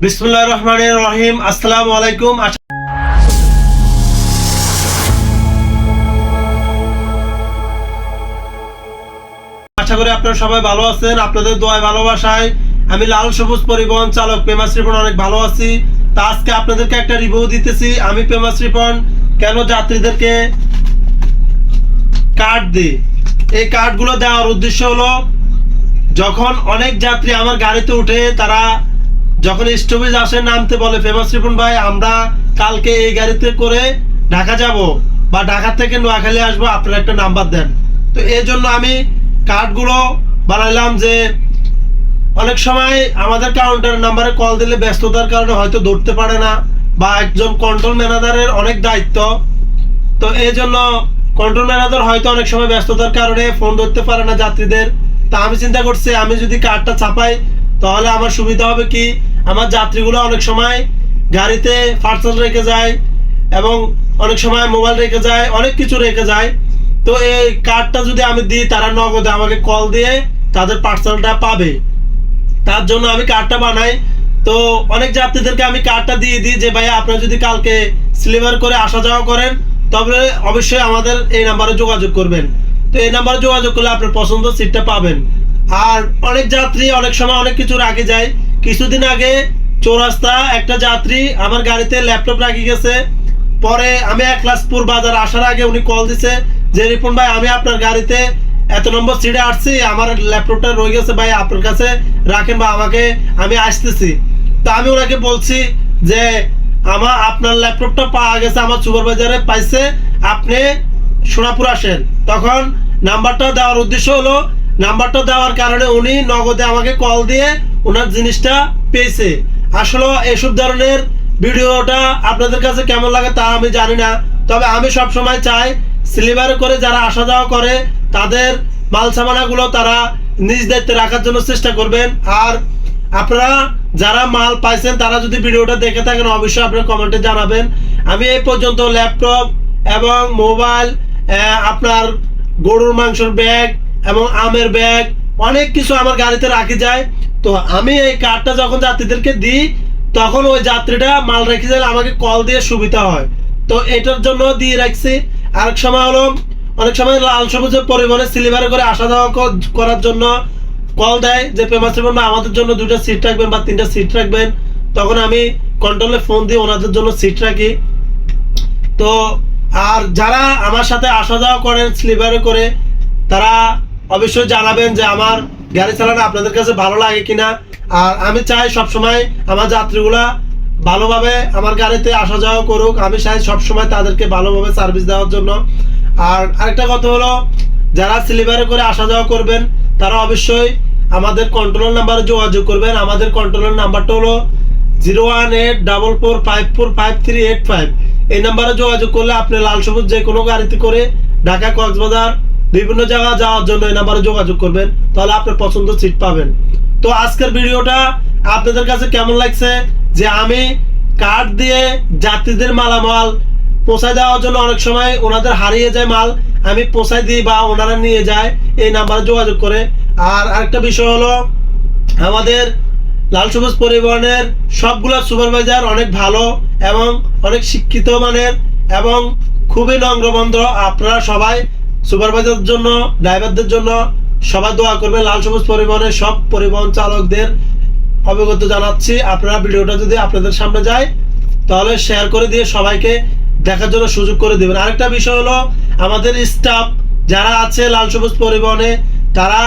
বিসমুল্লাহ রহমান রহিম। আলাইকুম। আশা- করি আপনারা সবাই ভালো আছেন, আপনাদের ভালোবাসায়। আমি লাল সবুজ পরিবহন চালক পেমাস রিপন অনেক ভালো আছি। তা আজকে আপনাদেরকে একটা রিভিউ দিতেছি। আমি পেমাস রিপন কেন যাত্রীদেরকে কার্ড দিই? এই কার্ডগুলো দেওয়ার উদ্দেশ্য হলো, যখন অনেক যাত্রী আমার গাড়িতে উঠে, তারা যখন স্টপেজ আসে নামতে বলে, ফেমাস রিপন ভাই, আমরা কালকে এই গাড়িতে করে ঢাকা যাব বা ঢাকা থেকে নোয়াখালী আসব, আপনারা একটা নাম্বার দেন। তো এই জন্য আমি কার্ডগুলো বানাইলাম যে অনেক সময় আমাদের কাউন্টার নাম্বারে কল দিলে ব্যস্ততার কারণে হয়তো ধরতে পারে না বা একজন কন্ট্রোল ম্যানেজারের অনেক দায়িত্ব। তো এই জন্য কন্ট্রোল ম্যানেজার হয়তো অনেক সময় ব্যস্ততার কারণে ফোন ধরতে পারে না যাত্রীদের। তা আমি চিন্তা করছি, আমি যদি কার্ডটা ছাপাই, তাহলে আমার সুবিধা হবে কি? আমার যাত্রীগুলো অনেক সময় গাড়িতে পার্সেল রেখে যায় এবং অনেক সময় মোবাইল রেখে যায়, অনেক কিছু রেখে যায়। তো এই কার্ডটা যদি আমি দিই, তারা নগদে আমাকে কল দিয়ে তাদের পার্সেলটা পাবে। তার জন্য আমি কার্ডটা বানাই। তো অনেক যাত্রীদেরকে আমি কার্ডটা দিয়ে দিই যে, ভাইয়া, আপনারা যদি কালকে স্লিভার করে আসা যাওয়া করেন, তবে অবশ্যই আমাদের এই নাম্বারে যোগাযোগ করবেন। তো এই নাম্বারে যোগাযোগ করলে আপনার পছন্দ সিটটা পাবেন। আর অনেক যাত্রী অনেক সময় অনেক কিছুর আগে যায়। কিছুদিন আগে চৌরাস্তা একটা যাত্রী আমার গাড়িতে ল্যাপটপ রাখি গেছে। পরে আমি এক ক্লাসপুর বাজার আসার আগে উনি কল দিছে যে, রিপন ভাই, আমি আপনার গাড়িতে এত নম্বর সিটে আসছি, আমার ল্যাপটপটা রয়ে গেছে ভাই, আপনার কাছে রাখেন বা আমাকে, আমি আসতেছি। তো আমি ওনাকে বলছি যে, আমার, আপনার ল্যাপটপটা পাওয়া গেছে, আমার সুপারভাইজারে পাইছে, আপনি সোনাপুর আসেন। তখন নাম্বারটা দেওয়ার উদ্দেশ্য হলো নাম্বারটা দেওয়ার কারণে উনি নগদে আমাকে কল দিয়ে ওনার জিনিসটা পেয়েছে। আসলে এসব ধরনের ভিডিওটা আপনাদের কাছে কেমন লাগে তা আমি জানি না। তবে আমি সব সময় চাই স্লিভার করে যারা আসা যাওয়া করে, তাদের মাল সামানাগুলো তারা নিজ দায়িত্বে রাখার জন্য চেষ্টা করবেন। আর আপনারা যারা মাল পাইছেন, তারা যদি ভিডিওটা দেখে থাকেন, অবশ্যই আপনার কমেন্টে জানাবেন। আমি এই পর্যন্ত ল্যাপটপ এবং মোবাইল আপনার গরুর মাংসের ব্যাগ এবং আমের ব্যাগ, অনেক কিছু আমার গাড়িতে রাখি যায়। তো আমি এই কার্ডটা যখন যাত্রীদেরকে দিই, তখন ওই যাত্রীটা মাল রেখে দিলে আমাকে কল দিয়ে সুবিধা হয়। তো এটার জন্য দিয়ে রাখছি। আরেক সময় হলো, অনেক সময় লাল সবুজের পরিবহনে সিলিভারে করে আসা যাওয়া করার জন্য কল দেয় যে পেমাস ভাই আমাদের জন্য দুটো সিট রাখবেন বা তিনটা সিট রাখবেন। তখন আমি কন্ট্রোলে ফোন দিয়ে ওনাদের জন্য সিট রাখি। তো আর যারা আমার সাথে আসা যাওয়া করেন স্লিপারে করে, তারা অবশ্যই জানাবেন যে আমার গাড়ি চালানো আপনাদের কাছে ভালো লাগে কিনা? আর আমি চাই সবসময় আমার যাত্রীগুলা ভালোভাবে আমার গাড়িতে আসা যাওয়া করুক। আমি চাই সবসময় তাদেরকে ভালোভাবে সার্ভিস দেওয়ার জন্য। আর আরেকটা কথা হলো, যারা স্লিপারে করে আসা যাওয়া করবেন, তারা অবশ্যই আমাদের কন্ট্রোল নাম্বারে যোগাযোগ করবেন। আমাদের কন্ট্রোলের নাম্বারটা হলো zero one eight double four five four five three eight five এই নাম্বারে যোগাযোগ করলে আপনি লাল সবুজ যে কোনো গাড়িতে করে ঢাকা কক্সবাজার বিভিন্ন জায়গা যাওয়ার জন্য এই নাম্বারে যোগাযোগ করবেন, তাহলে আপনার পছন্দ সিট পাবেন। তো আজকের ভিডিওটা আপনাদের কাছে কেমন লাগছে? যে আমি কার্ড দিয়ে যাত্রীদের মালামাল পৌঁছায় দেওয়ার জন্য অনেক সময় ওনাদের হারিয়ে যায় মাল, আমি পৌঁছায় দিই বা ওনারা নিয়ে যায়, এই নাম্বারে যোগাযোগ করে। আর আরেকটা বিষয় হলো, আমাদের লাল সবুজ পরিবহনের সবগুলো সুপারভাইজার অনেক ভালো এবং অনেক শিক্ষিত মানের এবং খুবই নম্রবন্দ্র আপনারা সবাই সুপারভাইজারের জন্য ড্রাইভারদের জন্য সবাই দোয়া করবেন। লাল সবুজ পরিবহনের সব পরিবহন চালকদের অবগত জানাচ্ছি। আপনারা ভিডিওটা যদি আপনাদের সামনে যায়, তাহলে শেয়ার করে দিয়ে সবাইকে দেখার জন্য সুযোগ করে দেবেন। আরেকটা বিষয় হলো, আমাদের স্টাফ যারা আছে লাল সবুজ পরিবহনে, তারা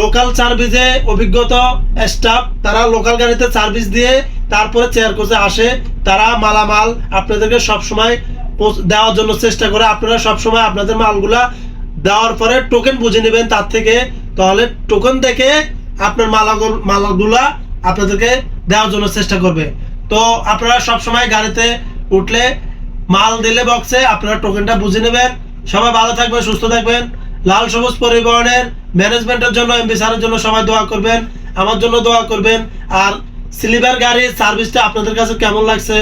লোকাল সার্ভিসে অভিজ্ঞতা স্টাফ তারা লোকাল গাড়িতে সার্ভিস দিয়ে তারপরে চেয়ার কোচে আসে। তারা মালামাল আপনাদেরকে সবসময় দেওয়ার জন্য চেষ্টা করে। আপনারা সবসময় আপনাদের মালগুলা দেওয়ার পরে টোকেন বুঝে নেবেন তার থেকে। তাহলে টোকেন দেখে আপনার মালাগুল, মালাগুলা আপনাদেরকে দেওয়ার জন্য চেষ্টা করবে। তো আপনারা সবসময় গাড়িতে উঠলে মাল দিলে বক্সে আপনারা টোকেনটা বুঝে নেবেন। সবাই ভালো থাকবেন, সুস্থ থাকবেন। লাল সবুজ পরিবহনের ম্যানেজমেন্টের জন্য এমবি স্যারের জন্য সবাই দোয়া করবেন, আমার জন্য দোয়া করবেন। আর স্লিপার গাড়ির সার্ভিসটা আপনাদের কাছে কেমন লাগছে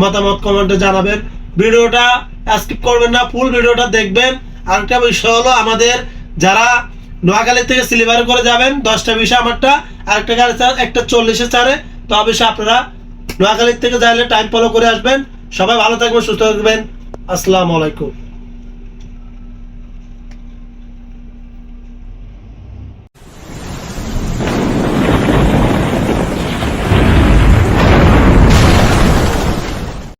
মতামত কমেন্টে জানাবেন। ভিডিওটা স্কিপ করবেন না ফুল ভিডিওটা দেখবেন। আরেকটা বিষয় হলো আমাদের যারা নোয়াখালী থেকে সিলিভার করে যাবেন, দশটা বিষয় আমারটা, আরেকটা গাড়ি একটা চল্লিশে চারে। তো অবশ্যই আপনারা নোয়াখালীর থেকে যাইলে টাইম ফলো করে আসবেন। সবাই ভালো থাকবেন, সুস্থ থাকবেন। আসসালামু আলাইকুম।